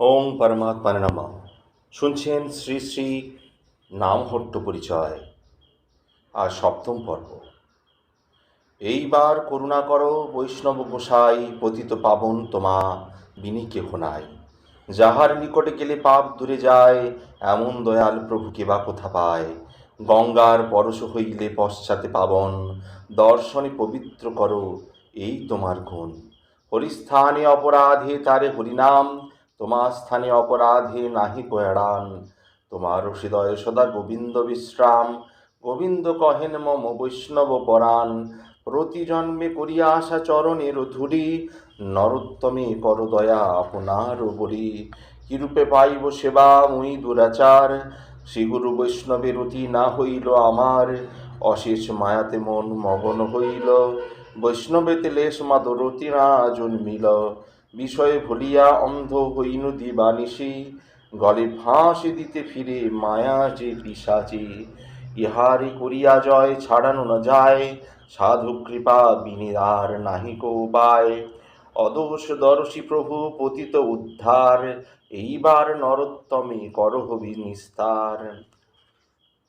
ওম পরমাত্মা নম। শুনছেন শ্রী শ্রী নামহট্ট পরিচয়, আর সপ্তম পর্ব। এইবার করুণা করো বৈষ্ণব গোসাই, পতিত পাবন তোমা, বিনি কেহ যাহার নিকটে গেলে পাপ দূরে যায়, এমন দয়াল প্রভুকে বা কোথা পায়? গঙ্গার পরশ হইলে পশ্চাতে পাবন, দর্শনে পবিত্র করো, এই তোমার গুণ। হরিস্থানে অপরাধে তারে হরিনাম তোমার স্থানে অপরাধী নাহি কয়াড়ান। তোমার হৃদয় সদা গোবিন্দ বিশ্রাম। গোবিন্দ কহেন, মম বৈষ্ণব পরাণ। প্রতি জন্মে করিয়া আসা চরণের ধুলি নরোত্তমে কর দয়া আপনার বলি কিরূপে পাইব সেবা মুই দুরাচার? শ্রীগুরু বৈষ্ণবের অতি না হইল আমার। অশেষ মায়াতে মন মগন হইল। বৈষ্ণবেতে লেশ মাদরতি না জন্মিল। বিষয়ে ভুলিয়া অন্ধ হইনু দিবানিশি, গলে ফাঁসি দিতে ফিরে মায়া যে পিসাচি। ইহারি করিয়া জয় ছাড়ানো না যায়, সাধু কৃপা বিনিদার নাহিক উপায়। অদোষ দর্শী প্রভু পতিত উদ্ধার, এইবার নরোত্তমে করহবি নিস্তার।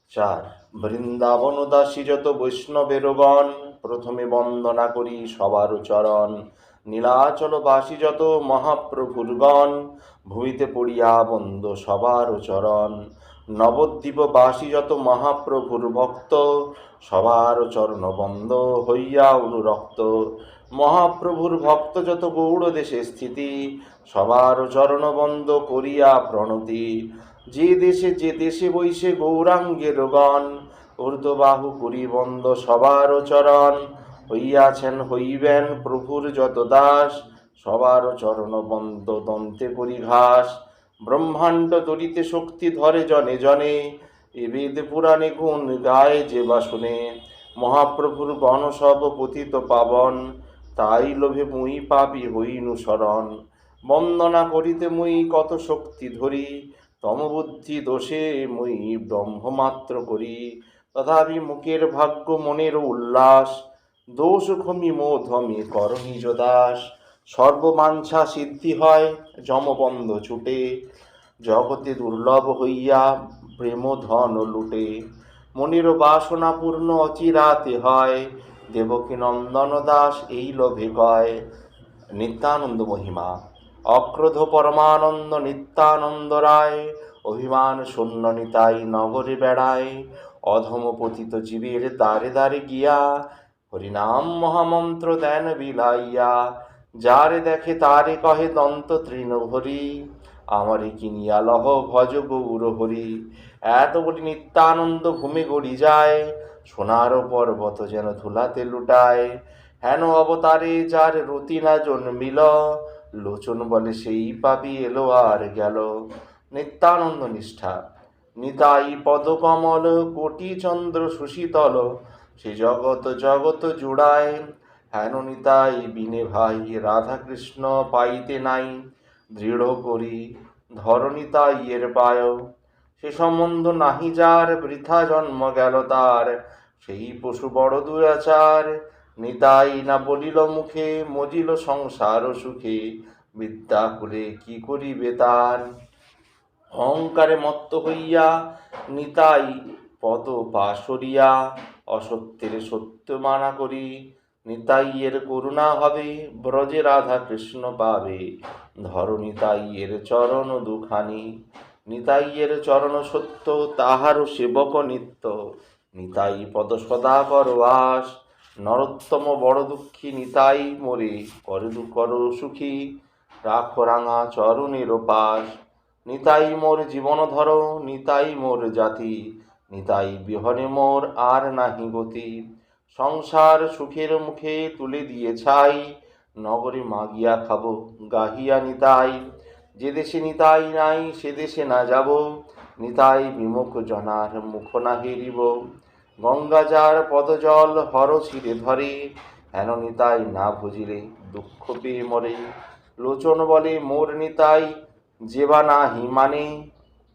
চার, বৃন্দাবন দাসী যত বৈষ্ণবের গণ, প্রথমে বন্দনা করি সবার চরণ। নীলাচল বাসী যত মহাপ্রভুর গণ ভূমিতে পড়িয়া বন্দ সবার চরণ। নবদ্বীপ বাসী যত মহাপ্রভুর ভক্ত সবার চরণ বন্ধ হইয়া অনুরক্ত। মহাপ্রভুর ভক্ত যত গৌড় দেশে স্থিতি, সবার চরণ বন্ধ করিয়া প্রণতি। যে দেশে যে দেশে বৈশে গৌরাঙ্গের গণ, ঊর্ধ্ববাহু করি বন্ধ সবার চরণ। হইয়াছেন, হইবেন প্রভুর যত দাস, সবার চরণ বন্ধ দন্তে পরিঘাস। ব্রহ্মাণ্ড তরিতে শক্তি ধরে জনে জনে, এ বেদ পুরাণে গুণ গায়ে যে বা শুনে। মহাপ্রভুর গণ সব পতিত পাবন, তাই লোভে মুই পাপি হইনু শরণ। বন্দনা করিতে মুই কত শক্তি ধরি তমবুদ্ধি দোষে মুই ব্রহ্মমাত্র করি। তথাপি মুখের ভাগ্য মনের উল্লাস দোষ ক্ষমি মোধমি কর দাস। সর্বমাঞ্ছা সিদ্ধি হয়, যমবন্ধ ছুটে। জগতে দুর্লভ হইয়া প্রেম ধন লুটে। মনির বাসনা পূর্ণ অচিরাতে হয়, দেবকী নন্দন দাস এই লোভে কয় নিত্যানন্দ মহিমা, অক্রোধ পরমানন্দ নিত্যানন্দ রায়। অভিমান শূন্য নিতাই নগরে বেড়ায়। অধম পতিত জীবের দ্বারে দ্বারে গিয়া হরিনাম মহামন্ত্র দেন বিলাইয়া। যারে দেখে তারে কহে দন্ত তৃণভরি। আমারে কিনিয়া লহ ভজ গৌর হরি। এত বলি নিত্যানন্দ ভূমি গড়ি যায়। সোনার পর্বত যেন ধুলাতে লুটায়। হেন অবতারে যার রতি না জন্মিল। লোচন বলে সেই পাপি এলো আর গেল। নিত্যানন্দ নিষ্ঠা। নিতাই পদকমল কোটি চন্দ্র সুশীতল। সে জগৎ জগত জুড়ায়, হেন নিতাই বিনে ভাই রাধা কৃষ্ণ পাইতে নাই, দৃঢ় করি ধরণিতাই এর পায়। সে সম্বন্ধ নাহি যার, বৃথা জন্ম গেল তার, সেই পশু বড় দুরাচার। নিতাই না বলিল মুখে, মজিল সংসার সুখে, বিদ্যা কুলে কি করিবে তার? অহংকারে মত্ত হইয়া নিতাই পদ পাশরিয়া অসত্যের সত্য মানা করি, নিতাইয়ের করুণা হবে, ব্রজে রাধা কৃষ্ণ পাবে। ধর নিতাইয়ের চরণ দুখানি, নিতাইয়ের চরণ সত্য তাহারও সেবক নিত্য। নিতাই পদ সদা করবাস নরোত্তম বড় দুঃখী নিতাই মোরে। কর দু কর সুখী, রাখো রাঙা চরণের পাশ। নিতাই মোর জীবন ধর নিতাই মোর জাতি। নিতাই বিহনে মোর আর নাহি গতি। সংসার সুখের মুখে তুলে দিয়ে ছাই, নগরে মাগিয়া খাব, গাহিয়া নিতাই। যে দেশে নিতাই নাই, সে দেশে না যাব। নিতাই বিমুখ জনার মুখ না হেরিব গঙ্গা যার পদজল হর ছিঁড়ে ধরে, হেন নিতাই না বুঝিলে দুঃখ পেয়ে মরে। লোচন বলে, মোর নিতাই, যেবা নাহি মানে?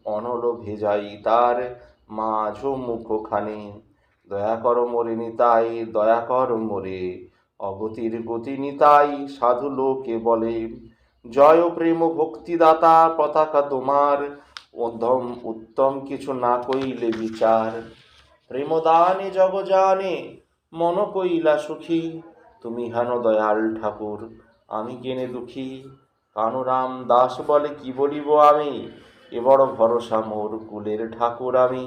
অনল ভেজাই তার মাঝ মুখখানে। দয়া কর মোরে নিতাই দয়া কর মোরে। অগতির গতি নিতাই সাধু লোকে বলে। জয় প্রেম ভক্তিদাতা, পতাকা তোমার। উদ্ধম উত্তম কিছু না কইলে বিচার। প্রেমদানে জগ জানে মন কইলা সুখী। তুমি হেন দয়াল ঠাকুর, আমি কেনে দুঃখী। কানুরাম দাস বলে কি বলিব আমি? এ বড় ভরসা মোর কুলের ঠাকুর আমি।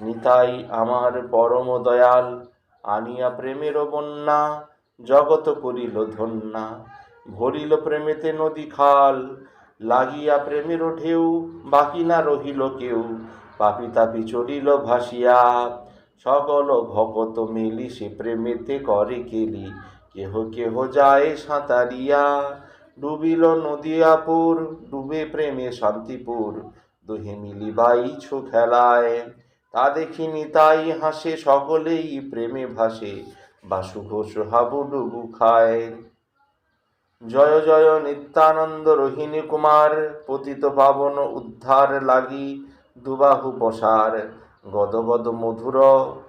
নিতাই আমার পরম দয়াল, আনিয়া প্রেমের বন্যা, জগত করিল ধন্যা। ভরিল প্রেমেতে নদী খাল, লাগিয়া প্রেমের ঢেউ, বাকি না রহিল কেউ। পাপি তাপি চলিল ভাসিয়া, সকল ভকত মিলি সে প্রেমেতে করে কেলি। কেহ কেহ যায় সাঁতারিয়া ডুবিল নদিয়াপুর, ডুবে প্রেমে শান্তিপুর। দুহে মিলি বাইছো খেলায়, তা দেখি নিতাই হাসে সকলেই প্রেমে ভাসে। বাসু ঘোষ হাবুডুবু খায়। জয় জয় নিত্যানন্দ রোহিণী কুমার, পতিত পাবন উদ্ধার লাগি দুবাহু পসার। গদ গদ মধুর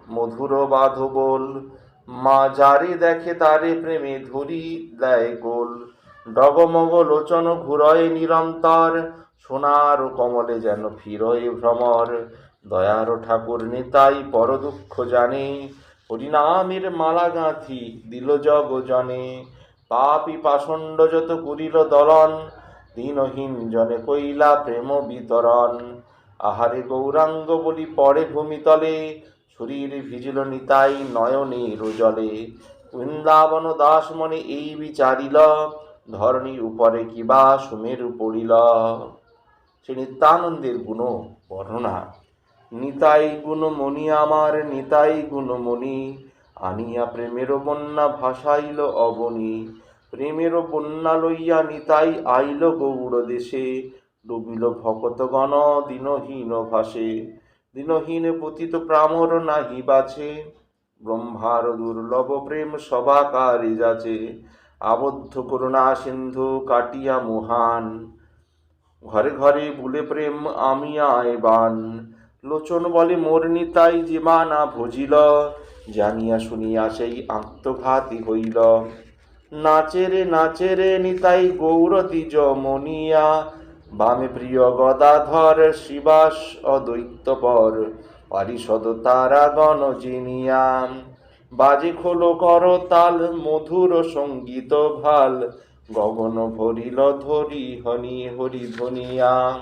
মধুর বাধ বল মা যারে দেখে তারে প্রেমে ধরি দেয় গোল। ডগমগ লোচন ঘুরয় নিরন্তর, সোনার কমলে যেন ফিরয় ভ্রমর। দয়ার ঠাকুর নিতাই পর দুঃখ জানে, হরিনামের মালা গাঁথি দিল জগ জনে। পাপি পাষণ্ড যত করিল দলন, দিনহীন জনে কইলা প্রেম বিতরণ। আহারে গৌরাঙ্গ বলি পড়ে ভূমিতলে, শরীর ভিজিল নিতাই নয়নে রোজলে বৃন্দাবন দাস মনে এই বিচারিল ধরণী উপরে কিবা সুমেরু পড়িল। সে নিত্যানন্দের গুণ বর্ণনা। নিতাই গুণমণি আমার, নিতাই গুণমণি আনিয়া প্রেমের বন্যা ভাসাইল অবনী। প্রেমের বন্যা লইয়া নিতাই আইল গৌড় দেশে। ডুবিল ভকতগণ দিনহীন ভাসে। দিনহীন পতিত প্রামর নাহি বাছে। ব্রহ্মার দুর্লভ প্রেম সবাকারে যাচে। আবদ্ধ করুণা সিন্ধু, কাটিয়া মহান। ঘরে ঘরে বুলে প্রেম আমি আয়বান লোচন বলে মোর নিতাই যে মা না ভজিল, জানিয়া শুনিয়া সেই আত্মঘাতী হইল। নাচেরে নাচেরে নিতাই গৌরতি মনিয়া বামে প্রিয় গদাধর, শিবাস অদ্বৈতপর, পারিষদ তারা গণ জিনিয়া। বাজে খোলো কর তাল, মধুর সংগীত ভালো। গগন ভরিল ধরি, হনি হরি ধনিয়া।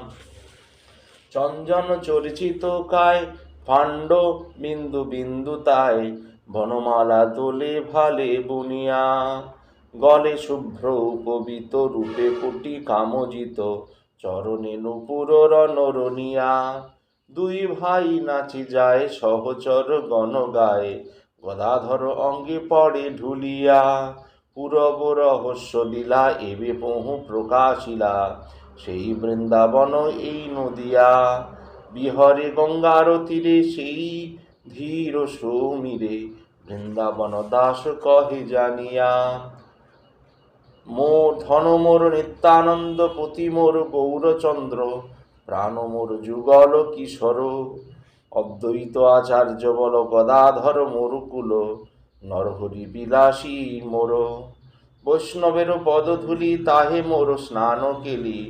চঞ্জন চর্চিত কায় ফাণ্ড বিন্দু বিন্দু তাই। বনমালা তোলে ভালে বুনিয়া। গলে শুভ্র উপবিত রূপে কোটি কামজিত, চরণে নুপুর রণরনিয়া দুই ভাই নাচি যায় সহচর গণ গায়ে গদাধর অঙ্গে পড়ে ঢুলিয়া, পুরব রহস্য লীলা এবে পহু প্রকাশিলা। সেই বৃন্দাবন এই নদিয়া, বিহরে গঙ্গার তীরে সেই ধীর সৌমিরে, বৃন্দাবন দাস কহে জানিয়া, মোর ধন, মোর নিত্যানন্দ পতি মোর গৌরচন্দ্র, প্রাণ, মোর যুগল কিশোর অদ্বৈত আচার্য বল গদাধর মরুকুল, নরহরি বিলাসী মোর। বৈষ্ণবের পদধূলি তাহে মোর স্নান কেলি,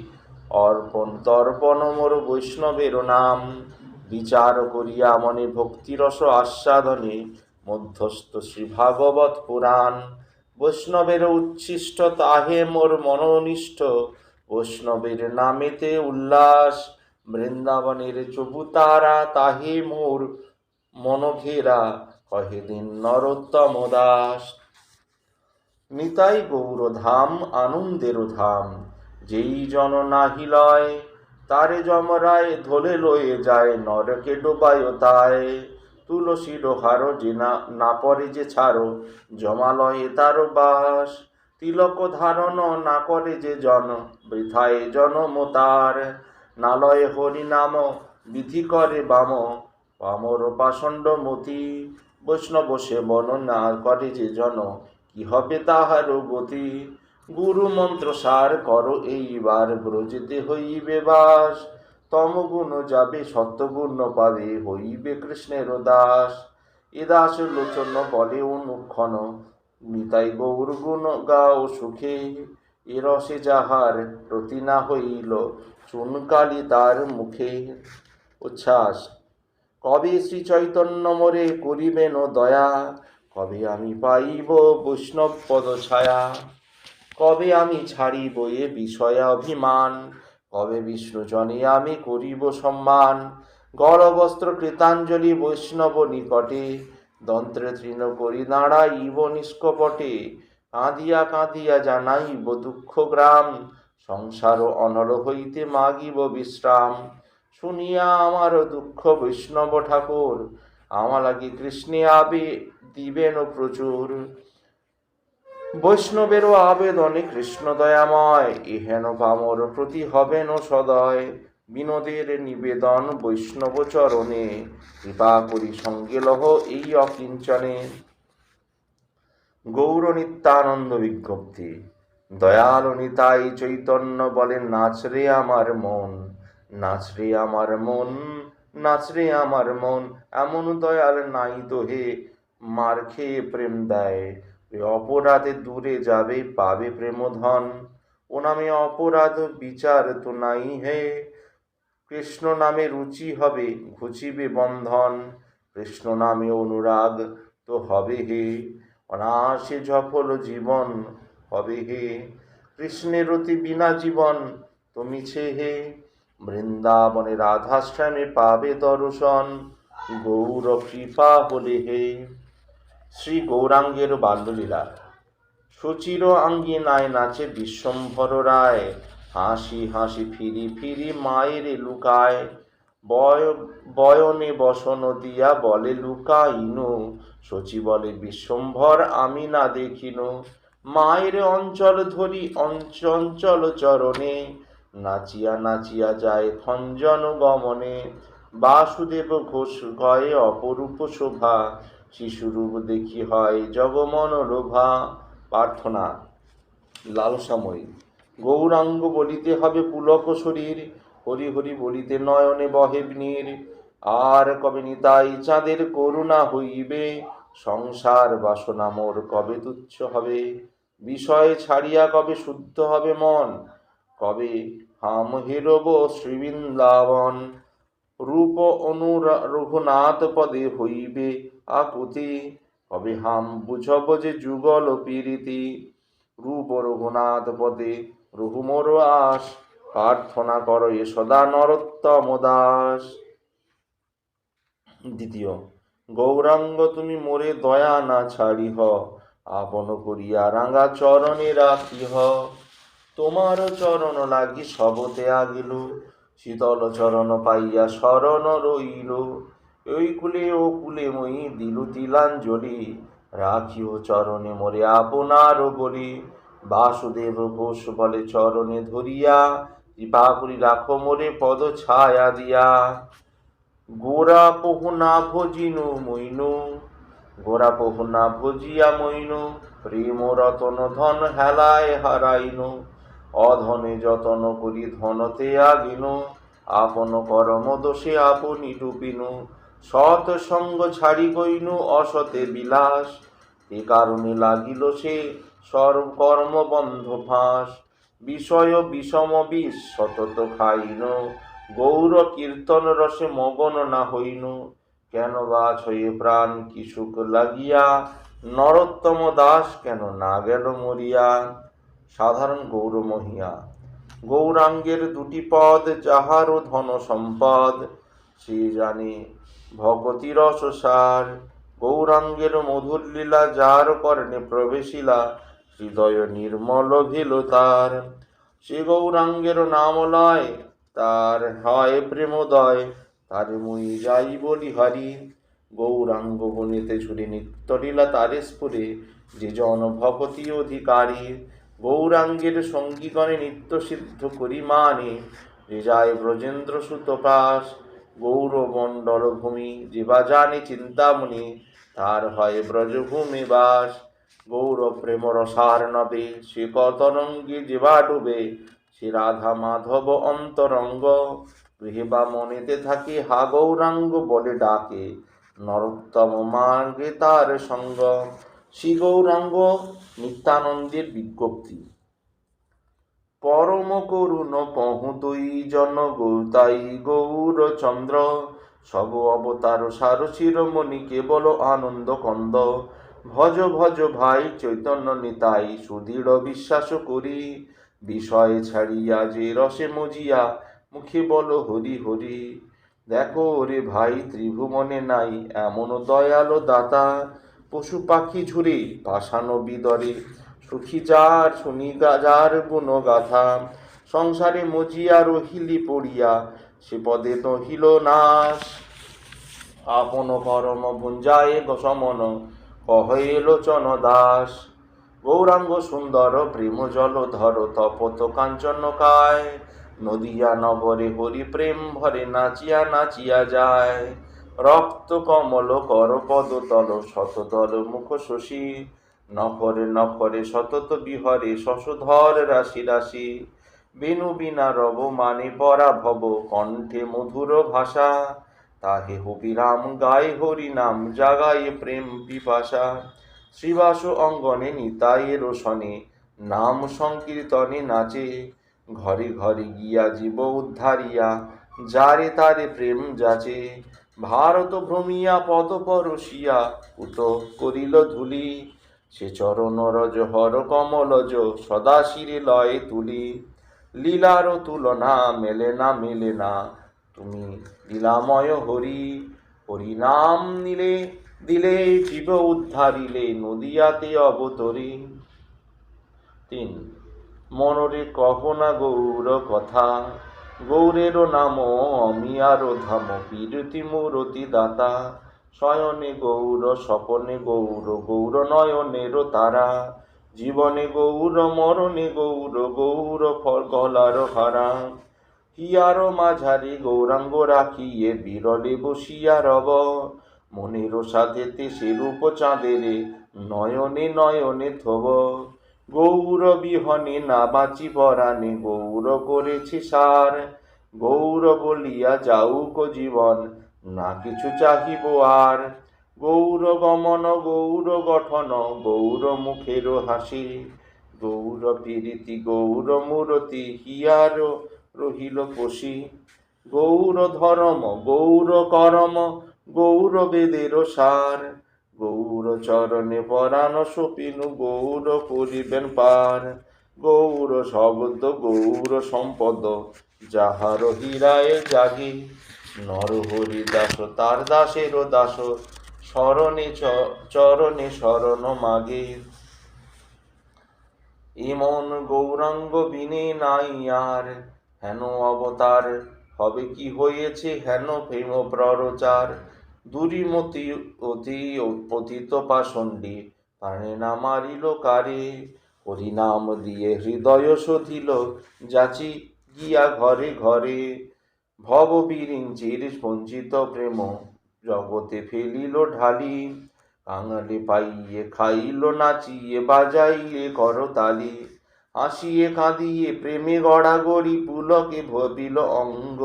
অর্পণ তর্পণ মোর বৈষ্ণবের নাম। বিচার করিয়া মনে ভক্তিরস আস্বাদনে মধ্যস্থ শ্রী ভাগবত পুরাণ। বৈষ্ণবের উচ্ছিষ্ট তাহে মোর মনোনিষ্ঠ, বৈষ্ণবের নামেতে উল্লাস বৃন্দাবনের চবুতারা তাহে মোর মনঘেরা কহে দিন নরোত্তম দাস, নিতাই গৌরধাম, আনন্দের ধাম, যেই জন নাহি লয়, তারে যমরায় ধলে লয়ে যায়, নরকে ডোবায় তাই তুলসী ডোহারো যে না পরে যে ছাড়ো, জমালয়ে তার বাস, তিলক ধারণ না করে যে জন, বৃথায় জনম তার নালয়ে হরি নাম, বিধি করে বাম। পামর পাষণ্ড মতি, বৈষ্ণব সে না করে যে জন, কি হবে তাহার গতি? গুরু মন্ত্র সার কর এইবার, ব্রজেতে হইবে বাস। তমগুণ যাবে সত্যগুণ পাবে, হইবে কৃষ্ণের দাস। এ দাস লোচন বলে অনুক্ষণ নিতাই গৌর গুণ গাও সুখে। এ রসে যাহার প্রতি না হইল, চুনকালি তার মুখে উচ্ছ্বাস। কবে শ্রী চৈতন্য মোরে করিবেন দয়া, কবে আমি পাইব বৈষ্ণব পদ ছায়া? কবে আমি ছাড়িব এ বিষয়ে অভিমান? কবে বিষ্ণুজনে আমি করিব সম্মান? গলবস্ত্র কৃতাঞ্জলি বৈষ্ণব নিকটে, দন্ত্রে তৃণ করি দাঁড়াইব নিষ্কপটে। কাঁদিয়া কাঁদিয়া জানাইব দুঃখ গ্রাম, সংসার অনল হইতে মাগিব বিশ্রাম। শুনিয়া আমার দুঃখ বৈষ্ণব ঠাকুর, আমার লাগি কৃষ্ণে আবে দিবেন প্রচুর। বৈষ্ণবেরও আবেদনে কৃষ্ণ দয়াময়, ইহেন পামর প্রতি হবেন সদয়। বিনোদের নিবেদন বৈষ্ণব চরণে, কৃপা করি সঙ্গে লহ এই অকিঞ্চনে। গৌর নিত্যানন্দ বিজ্ঞপ্তি। দয়াল নিতাই চৈতন্য বলেন নাচরে আমার মন, নাচরে আমার মন, নাচরে আমার মন, এমন দয়াল নাই তো হে মার খেয়ে প্রেম দেয়। অপরাধে দূরে যাবে, পাবে প্রেমধন। ও নামে অপরাধ বিচার তো নাই হে। কৃষ্ণ নামে রুচি হবে, ঘুচিবে বন্ধন। কৃষ্ণ নামে অনুরাগ তো হবে হে। অনাসে সফল জীবন হবে হে। কৃষ্ণের অতি বিনা জীবন তো মিছে হে। বৃন্দাবনে রাধাশ্রমে পাবে দর্শন। গৌর কৃপা হলে হে। শ্রী গৌরাঙ্গের বাল্যলীলা। সুচির আঙ্গি আঙ্গিনায় নাচে বিশ্বম্ভর রায়। হাসি হাসি ফিরি ফিরি মায়ের লুকায়। বয়নে বসন দিয়া বলে লুকাইনু, শচী বলে, বিশ্বম্ভর, আমি না দেখিনু। মায়ের অঞ্চল ধরি অঞ্চল চরণে, নাচিয়া নাচিয়া যায় খঞ্জন গমনে। বাসুদেব ঘোষ গয়ে অপরূপ শোভা, শিশুরূপ দেখি হয় জগমন লোভা প্রার্থনা, লালসাময়ী। গৌরাঙ্গ বলিতে হবে পুলক শরীর হরি হরি বলিতে নয়নে বহে নীর আর কবে নিতাই চাঁদের করুণা হইবে? সংসার বাসনা মোর কবে তুচ্ছ হবে? বিষয় ছাড়িয়া কবে শুদ্ধ হবে মন? কবে হাম হেরব শ্রীবৃন্দাবন? রূপ অনুর রঘুনাথ পদে হইবে আকুতি। কবে হাম বুঝব যে যুগল পীড়িতি রূপ রঘুনাথ পদে রঘুমর আস প্রার্থনা কর এ সদা নরোত্তম দাস। দ্বিতীয়, গৌরাঙ্গ তুমি মোরে দয়া না ছাড়িহ, আপন করিয়া রাঙা চরণে রাখিহ। তোমার চরণ লাগি সবতে আগিল, শীতল চরণ পাইয়া শরণ রইল। ওই কুলে ও কুলে মই দিলু তিলাঞ্জলি, রাখিও চরণে মোরে আপনার বলি বাসুদেব ঘোষ বলে চরণে ধরিয়া কৃপা করি রাখো মোরে পদ ছায়া দিয়া। গোরা পহুনা ভজিনু মইনু, গোরা পহুনা ভজিয়া মইনু, প্রেম রতন ধন হেলায় হারাইনু, অধনে যতন করি ধনতে আগিনু, আপন কর্ম দোষে আপনি ডুবিনু, সৎ সঙ্গ ছাড়ি গইনু অসতে বিলাস, এ কারণে লাগিল সে সর্বকর্ম বন্ধ ফাঁস। বিষয় বিষম বিষ সতত খাইন, গৌর কীর্তন রসে মগন না হইন, কেন গাছ হয়ে প্রাণ কি সুখ লাগিয়া, নরোত্তম দাস কেন না গেল মরিয়া? সাধারণ গৌর মহিয়া, গৌরাঙ্গের দুটি পদ যাহারও ধন সম্পদ, সে জানে ভগতি রস সার। গৌরাঙ্গের মধুর লীলা যার কর্ণে প্রবেশিলা হৃদয় নির্মল ভিল তার। সে গৌরাঙ্গের নাম লয়, তার হয় প্রেমোদয়, তার মুই যাই বলি হরি। গৌরাঙ্গ বনিতে ছুরি নিত্যলীলা তারে স্ফুরে যে জন ভগতি অধিকারী। গৌরাঙ্গের সঙ্গীগণে নিত্য সিদ্ধ করি মানে যে যায় ব্রজেন্দ্র সুতপাস গৌরমণ্ডল ভূমি যে বা জানে চিন্তামণি, তার হয় ব্রজভূমি বাস। গৌর প্রেম রসার নবে সে কতরঙ্গে যেবা ডুবে সে রাধা মাধব অন্তরঙ্গ। গৃহে বা মনেতে থাকে হা গৌরাঙ্গ বলে ডাকে, নরোত্তম মার্গে তার সঙ্গ। শ্রী গৌরাঙ্গ নিত্যানন্দের বিজ্ঞপ্তি। পরম করুণ পহুতই জন গৌতাই গৌরচন্দ্র সব অবতার সার শিরোমণি কেবল আনন্দ কন্দ। ভজ ভজ ভাই চৈতন্য নিতাই সুদৃঢ় বিশ্বাস করি। বিষয় ছাড়িয়া যে রসে মজিয়া, মুখে বল হরি হরি। দেখো ওরে ভাই, ত্রিভুবনে নাই এমন দয়ালো দাতা। পশু পাখি ঝুরে পাষাণ বিদরে, সুখী যার শুনি যার গুণ গাথা। সংসারে মজিয়া রহিলি পড়িয়া, সে পদে নহিল নাশ। আপন পরম ভুঞ্জায়ে সমন কহে লোচন দাস গৌরাঙ্গ সুন্দর প্রেম জল ধর তপত কাঞ্চন কায়। নদিয়া নগরে হরি প্রেম ভরে নাচিয়া নাচিয়া যায়। রক্ত কমল কর পদতল শতদল মুখ শশী। নখরে নখরে সতত বিহরে শশধর রাশি রাশি। বেনু বিনা রব মানে পরাভব, কণ্ঠে মধুর ভাষা। তাহে হবিরাম গায় হরি নাম, জাগায় প্রেম পিপাসা। শ্রীবাস অঙ্গনে নিতায়ে রোশনে, নাম সংকীর্তনে নাচে। ঘরে ঘরে গিয়া জীব উদ্ধারিয়া, যারে তারে প্রেম যাচে। ভারত ভ্রমিয়া, পদ পরশিয়া উত করিল ধুলি। সে চরণ রজ, হর কমলজ সদা শিরে লয়ে তুলি। লীলার তুলনা মেলে না মেলে না। তুমি লীলাময় হরি হরি নাম নিলে, দিলে জীব উদ্ধারিলে, নদিয়াতে অবতরি। তিন, মনরে কহ না গৌর কথা, গৌরেরও নাম অমিয়ার ধাম, বিরতি মূরতি দাতা শয়নে গৌর, স্বপনে গৌর গৌর নয়নের তারা। জীবনে গৌর, মরণে গৌর গৌর ফল গলার হারা। হিয়ার মাঝারি গৌরাঙ্গ রাখিয়ে বিরলে বসিয়া রব। মনের সাথেতে সেরূপ চাঁদেরে নয়নে নয়নে থব। গৌর বিহনে না বাঁচি পরাণে গৌর করেছি সার। গৌর বলিয়া যাউক জীবন, না কিছু চাহিব আর। গৌর গমন, গৌর গঠন, গৌর মুখের হাসি। গৌর পীড়িতি গৌর মূরতি, হিয়ার রহিল পশি গৌর ধরম গৌর করম গৌর বেদের সার। গৌর চরণে পরাণ সপিনু, গৌর করিবেন পার। গৌর শব্দ, গৌর সম্পদ, যাহার হীরায় জাগি। নরহরি দাস তার দাসের দাস স্মরণে চরণে শরণ মাগে। ইমন গৌরাঙ্গ বিনে নাই আর হেন অবতার, হবে কি হয়েছে হেন প্রেম প্ররচার? দুরিমতি অতি পতিত পাষণ্ডী, প্রাণে না মারিল কারে? হরিনাম দিয়ে হৃদয় শোধিল যাচি গিয়া ঘরে ঘরে। ভব বিরিঞ্চির সঞ্চিত প্রেম জগতে ফেলিল ঢালি, কাঙালে পাইয়ে খাইল নাচিয়ে বাজাইয়ে করতালি। হাসিয়ে কাঁদিয়ে প্রেমে গড়াগড়ি পুলকে ভবিল অঙ্গ।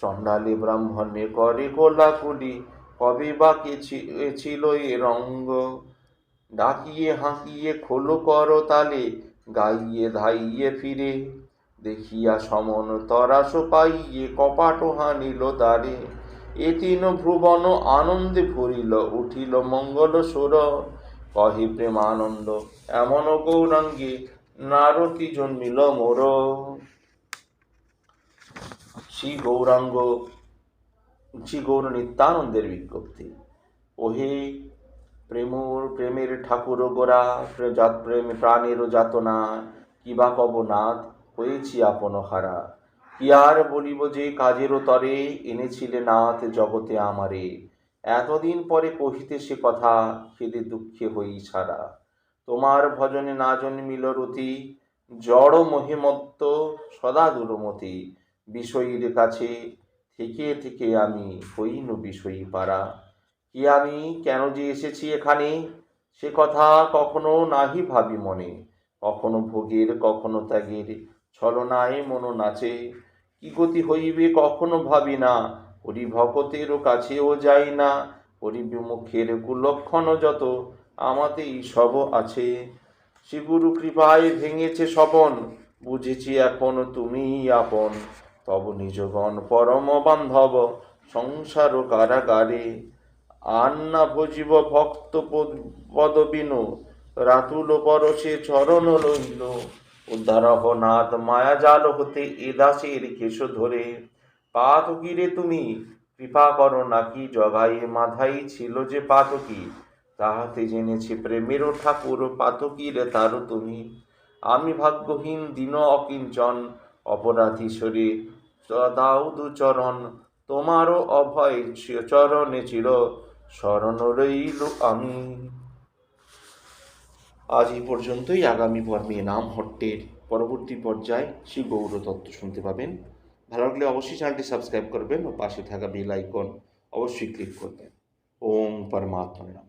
চণ্ডালে ব্রাহ্মণে করে কোলাকুলি, কবে বা কে ছিল এ রঙ্গ? ডাকিয়ে হাঁকিয়ে খোলো কর তালে, গাইয়ে ধাইয়ে ফিরে। দেখিয়া সমন তরাস পাইয়ে কপাট হানিল তারে। এ তিন ভ্রুবন আনন্দে ভরিল, উঠিল মঙ্গল সুর। কহে প্রেমানন্দ, এমন গৌরাঙ্গে নারতি জন্মিল মোর। শ্রী গৌরাঙ্গ, শ্রী গৌর নিত্যানন্দের বিজ্ঞপ্তি। ওহে প্রেমর প্রেমের ঠাকুর গোরা জাত প্রেম প্রাণের যাতনা কিবা কব নাথ, হয়েছি আপন হারা। কি আর বলিব যে কাজেরও তরে এনেছিলে নাথ জগতে আমারে। এতদিন পরে কহিতে সে কথা, খেদে দুঃখে হই ছাড়া তোমার ভজনে না জন্মিল রতি জড় মহিমত্ত সদা দুরমতি। বিষয়ীর কাছে থেকে থেকে আমি হইনু বিষয়ী পারা কি আমি কেন যে এসেছি এখানে, সে কথা কখনো নাহি ভাবি মনে। কখনো ভোগের, কখনো ত্যাগের ছলনায় মন নাচে। কি গতি হইবে কখনো ভাবি না হরি ভকতেরও কাছেও যাই না। হরি বিমুখের কুলক্ষণ যত আমাতেই সব আছে। শ্রীগুরু কৃপায় ভেঙেছে স্বপন, বুঝেছি এখন তুমি আপন। তব নিজগণ পরম বান্ধব, সংসার কারাগারে। আন্না ভজিব ভক্ত পদবিনু, রাতুল পরশে চরণ লইল উদ্ধারহ নাথ মায়া জাল হতে এ দাসের কেশ ধরে। পাতকিরে তুমি, কৃপা করো নাকি, জগাই মাধাই ছিল যে পাতকি। তাহাতে জেনেছি, প্রেমের ঠাকুর পাতকিরে তারও তুমি। আমি ভাগ্যহীন, দিন অকিঞ্চন, অপরাধী সরে দাও দুচরণ তোমারও অভয় চরণে চির, শরণ রইল আমি। আজ এই পর্যন্তই। আগামী পর্বে নাম হট্টের পরবর্তী পর্যায়ে শ্রী গৌর তত্ত্ব শুনতে পাবেন। ভালো লাগলে অবশ্যই চ্যানেলটি সাবস্ক্রাইব করবেন ও পাশে থাকা বেল আইকন অবশ্যই ক্লিক করবেন। ওম পরমাত্মা